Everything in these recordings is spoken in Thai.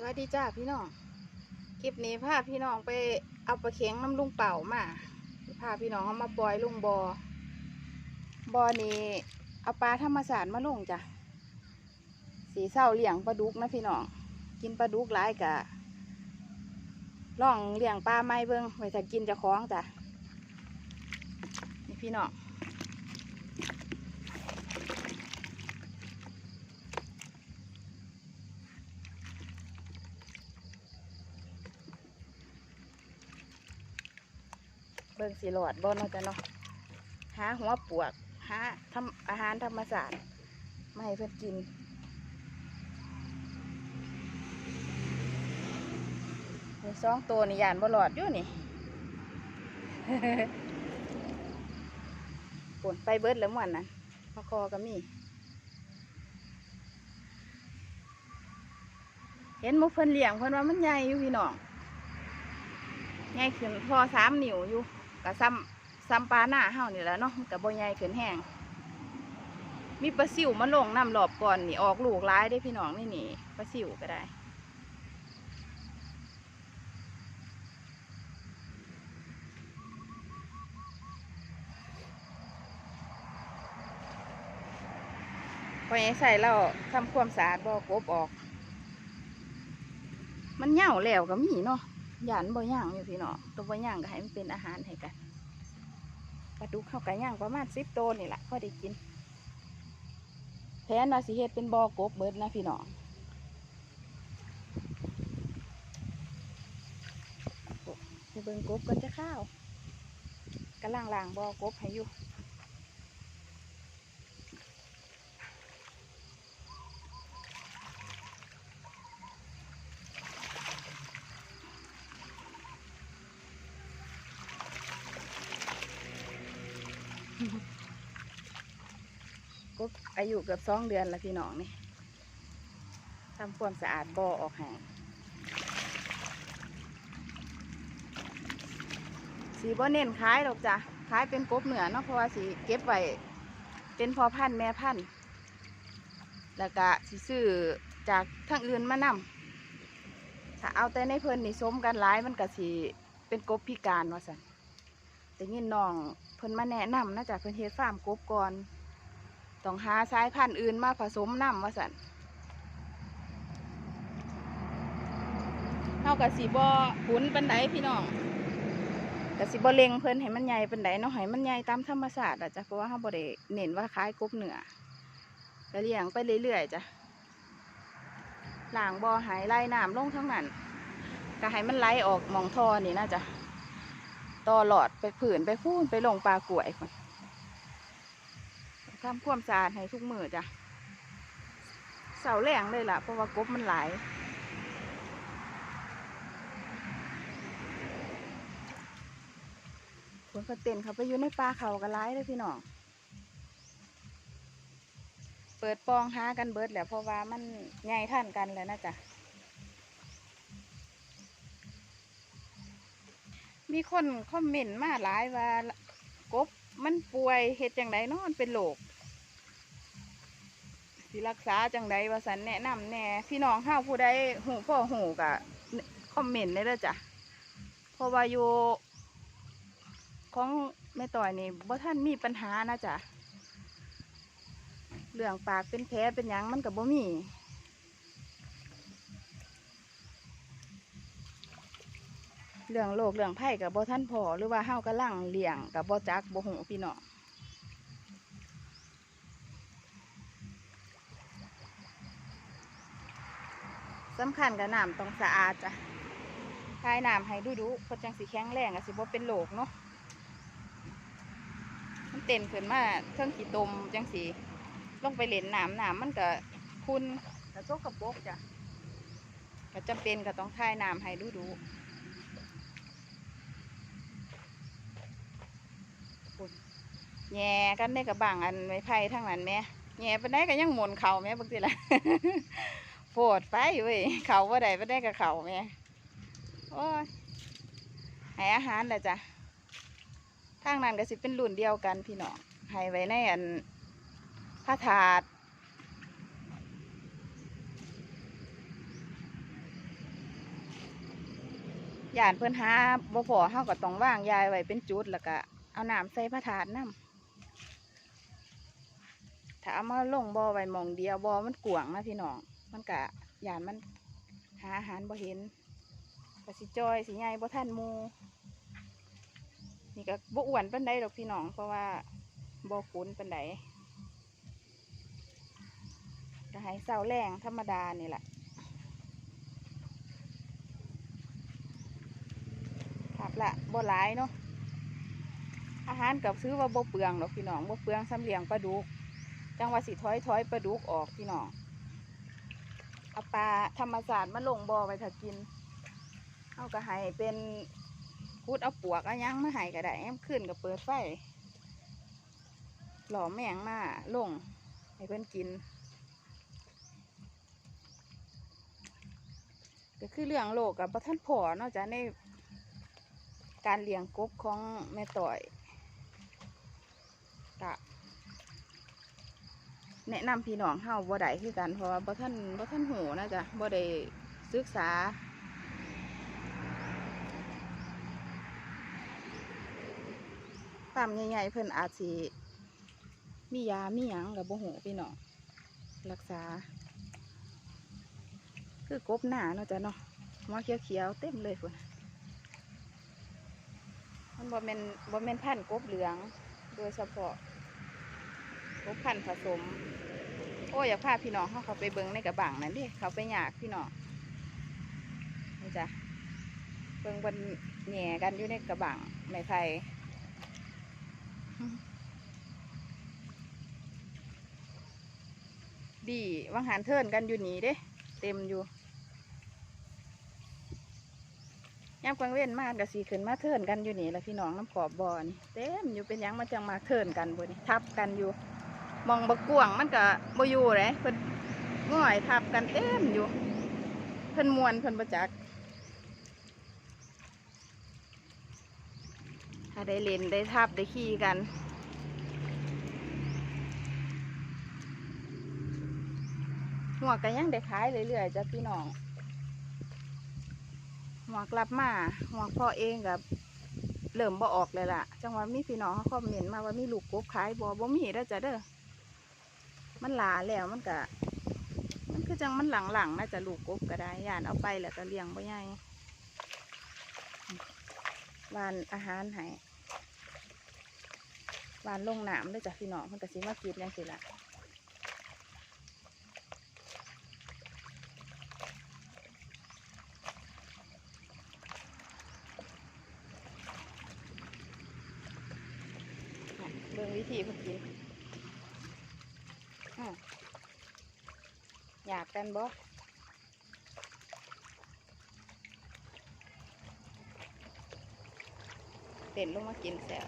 สวัสดีจ้าพี่น้อง คลิปนี้พาพี่น้องไปเอาปลาเข็งน้ำลุงเป่ามาพาพี่น้องเอามาปล่อยลุงบอบอนี้เอาปลาธรรมศาสตร์มาลงจ้ะ สีเศร้าเลี้ยงปลาดุกนะพี่น้อง กินปลาดุกหลายกะล่องเลี้ยงปลาไม้เบิ้งไว้ถ้ากินจะคล้องจ้ะ นี่พี่น้อง เบิ่งสีหลอดบ่เนาะจ้ะเนาะหาหัวปวกหาทำอาหารธรรมศาสตร์มาให้เพื่อนกินนี่สองตัวนี่ยานบ่หลอดอยู่นี่ปนไปเบิดแล้วมันนะพอคอก็มี เห็นมุกเพิ่นเลี้ยงเพิ่นว่ามันใหญ่อยู่พี่น้องใหญ่ขึ้นพอสามนิ้วอยู่ ก็ซ้ำซ้ำปลาหน้าเฮานี่แหละเนาะกับบ่ใหญ่ขึ้นแห้งมีปลาซิวมาลงน้ำรอบก่อนนี่ออกลูกร้ายได้พี่น้องนี่นี่ปลาซิวก็ได้พอยังใส่เราทำความสะอาดบ่อกบออก มันเหย่าแล้วก็มีเนาะ หยันบ่ย่างอยู่พี่เนาะตัวบ่ย่างก็ให้มันเป็นอาหารให้กันปลาดุกเข้ากันย่างประมาณสิบโตวนี่แหละพอได้กินแผนว่าสิเฮ็ดเป็นบ่อกบเบิดนะพี่เน้องไปเบิ่งกบก็จะข้าวกำลังล้างบ่อกบให้อยู่ ก็อายุเกือบสองเดือนแล้วพี่น้องนี่ทำความสะอาดบ่อออกให้สีบ่เน้นขายหรอกจ้ะขายเป็นกบเหนือเนาะเพราะว่าสีเก็บไว้เป็นพอพันธ์แม่พันธ์แล้วก็สีซื้อจากทางอื่นมานำถ้าเอาแต่ในเพิ่นนี่สมกันหลายมันก็สีเป็นกบพิการว่าสันแต่ยินน้อง เพิ่นมาแนะนำนะจ๊ะเพิ่นเฮ็ดฟาร์มกบก่อนต้องหาสายพันธุ์อื่นมาผสมน้ำว่าสันเท่ากับสีบอขุนปันไดพี่น้องกับสีบอเลงเพิ่นให้มันใหญ่ปันไดเนาะให้มันใหญ่ตามธรรมชาติอะจ้ะเพราะว่าเขาบริเน้นว่าคล้ายกบเหนือก็เลี้ยงไปเรื่อยๆจ้ะหลางบอหายไล่น้ำลงทั้งนั้นก็ให้มันไหลออกมองท่อนี่นะจ้ะ ต่อหลอดไปผืนไปพูนไปลงปลากล้วยคนทำความสะอาดให้ทุกมือจ้ะเสาแรงเลยล่ะเพราะว่ากบมันหลายผลกระเต็นเขาไปอยู่ในป่าเขากันร้ายเลยพี่น้อง เปิดปองหากันเบิดแหละเพราะว่ามันใหญ่ท่านกันแล้วนะจ๊ะ มีคนคอมเมนต์มาหลายว่ากบมันป่วยเห็ดจังไดเนาะมันเป็นโรคสิรักษาจังไดว่าสันแนะนำแน่พี่น้องห้าผู้ใดหูพ่อหูกะคอมเมนต์ได้เลยจ้ะเพราะว่าอยู่ของแม่ต่อยนี่บ่ท่านมีปัญหานะจ๊ะเรื่องปากเป็นแผลเป็นหยังมันกับบ่มี เรื่องโรคเรื่องไผ่กับบ่ท่านพอหรือว่าเฮากำลังเลี้ยงกับบ่จักบ่หูพี่น้องสำคัญกับน้ำต้องสะอาดจ้ะทายน้ำให้ดูดูพราะจังสีแข็งแรงอะสิบ่เป็นโรคเนาะมันเต้นขึ้นมาเครื่องขีตมจังสีลงไปเล่นน้ำน้ำมันก็คุณกระโจกกระปกจ้ะก็จำเป็นก็ต้องทายน้ำให้ดูดู แย่กันได้กับบังอันไม้ไผ่ทั้งนั้นแม่แย่ไปได้ก็ยังหมุนเข่าแม่บางทีละโปวดไปเว้ยเข่าว่าใดไปได้กับเข่าแม่โอ้ยให้อาหารแหละจ้ะทางนั้นก็สิเป็นรุ่นเดียวกันพี่น้องให้ไว้ในอันผ้าถาดยานเพิ่นหาบ่พอเฮาก็ต้องว่างยายไว้เป็นจุดแล้วก็เอาน้ำใส่พระถาดน้ำ ถ้าเอามาลงบ่อไว้หมองเดียวบ่อมันกวางนะพี่น้อง มันก็ย่านมันหาอาหารบ่เห็นก็สิจอยสิใหญ่บ่ทันมูนี่ก็บ่อ้วนปานใดดอกพี่น้อง เพราะว่าบ่คุ้นปานใดก็ให้เศร้าแรงธรรมดานี่แหละครับละบ่หลายเนาะอาหารกับซื้อว่าบ่เปลืองดอกพี่น้องบ่เปลืองสำเลียงปลาดุก จังว่าสิถอยถอยปลาดุกออกพี่น้องเอาปลาธรรมศาสตร์มาลงบ่อไว้ถ้ากินเอาก็ให้เป็นพูดเอาปวกเอายังมาให้ก็ได้แอมขึ้นก็เปิดไฟหล่อแมงมาลงให้เพื่อนกิน ก็คือเรื่องโลกกับประท่านพอเนอกจากในการเลี้ยงกบของแม่ต่อยกะ แนะนำพี่น้องเฮาบ่ได้คือกันเพราะว่าบ่ท่านบ่ท่านหูนะจ๊ะบ่ได้ศึกษาฟามใหญ่ๆเพิ่นอาจสิมียามีหยังกับบ่หูพี่น้องรักษา คือกบหนาเนาะจ๊ะเนาะหัวเขียวๆเต็มเลยพุ่นมันบ่แม่นบ่แม่นพันกบเหลือง โดยเฉพาะ บพันผสม โอ้ยอยาพาพี่น้องเขาเขาไปเบิ่งในกระบังนั่นดิเขาไปหยากพี่น้องนี่จ้ะเบิ่งบนแหน่กันอยู่ในกระบังไม้ไผ่ดีวังหันเทินกันอยู่นี่เด้ เต็มอยู่ยามกลางเว้นมากกะสีขึ้นมาเทินกันอยู่นี่แหละพี่น้องน้ำขอบบอนี่เต็มอยู่เป็นยังมันจังมาเทินกันบนี่ทับกันอยู่ มองบกกวงมันก็บ่อยู่เลยเพิ่นง่อยทับกันเต็มอยู่ เพิ่นมวนเพิ่นประจัก ถ้าได้เล่นได้ทับได้ขี่กันหัวกันยังได้ขายเรื่อยๆจ้ะพี่น้องหัวกลับมาหัวพ่อเองกับเริ่มบ่ออกเลยล่ะ จังหว่ามีพี่น้องเขาคอมเมนต์มาว่ามีลูกกบขายบ่บ่มีแล้วจ้ะเด้อ มันหลาแล้วมันก็มันคือจังมันหลังๆน่าจะลูกกบก็ได้ย่านเอาไปแล้วก็เลี้ยงบ่ใหญ่วานอาหารให้วานลงน้ำด้วยจ้ะพี่น้องมันก็สิมากินยังสิละน่ะเบิ่งวิธีเพิ่นกินอ้าวอยา กันบ่เต้นลงมากินแซว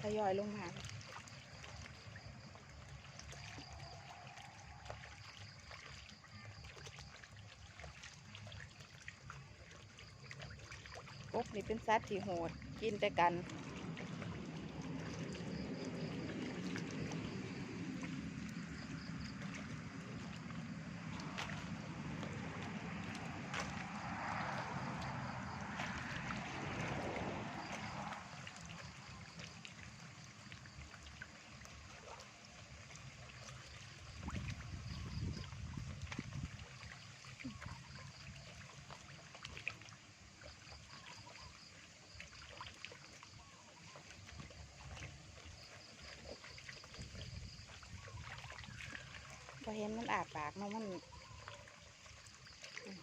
ทยอยลงมา กนี่เป็นสัตว์ที่โหดกินแต่กัน พอเห็นมันอาบปากเนาะมัน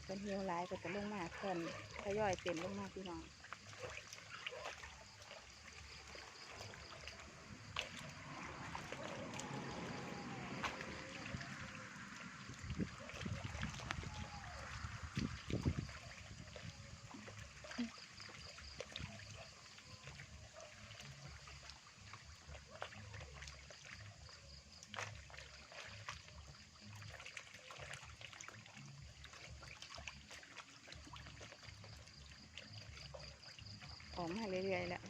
เป็นหิวหลายก็จะลงมาเพิ่นทยอยเต็มลงมาพี่น้อง ของมาเรื่อยๆแล้ว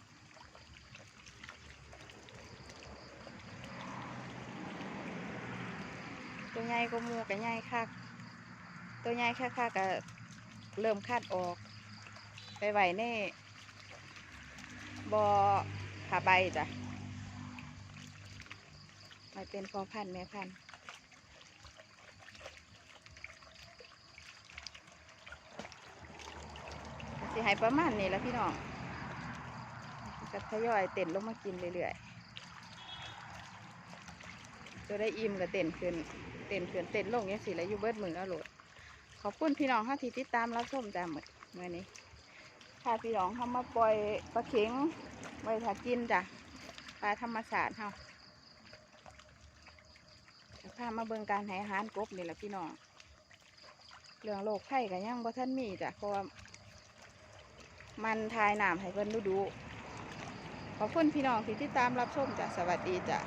ตัวใหญ่ก็มูกับใหญ่คักตัวใหญ่คักๆก็เริ่มคาดออก ไปไหวแน่บอขาใบจ้ะไปเป็นพอพันแม่พันสิหายประมาณนี้แล้วพี่น้อง ทยอยเต้นลงมากินเรื่อยๆตัวได้อิ่มก็เต้นขึ้นเต้นขึ้นเต้นลงยังสิแล้วยูเบิร์ดมือเอาโหลด ขอบคุณพี่น้องค่ะที่ติดตามรับชมจ้าเมื่อเมื่อนี้พาพี่น้องเขามาปล่อยปลาเข็งไว้ถากินจ้ะปลาธรรมศาสตร์เฮาพามาเบิ่งการให้อาหารกบนี่แหละพี่น้องเรื่องโรคไข้กันยังบ่ท่านมีจ้ะเพราะว่ามันทายหน้ำให้เพิ่นดูดู ขอบคุณพี่น้องที่ติดตามรับชมจ้ะสวัสดีจ้ะ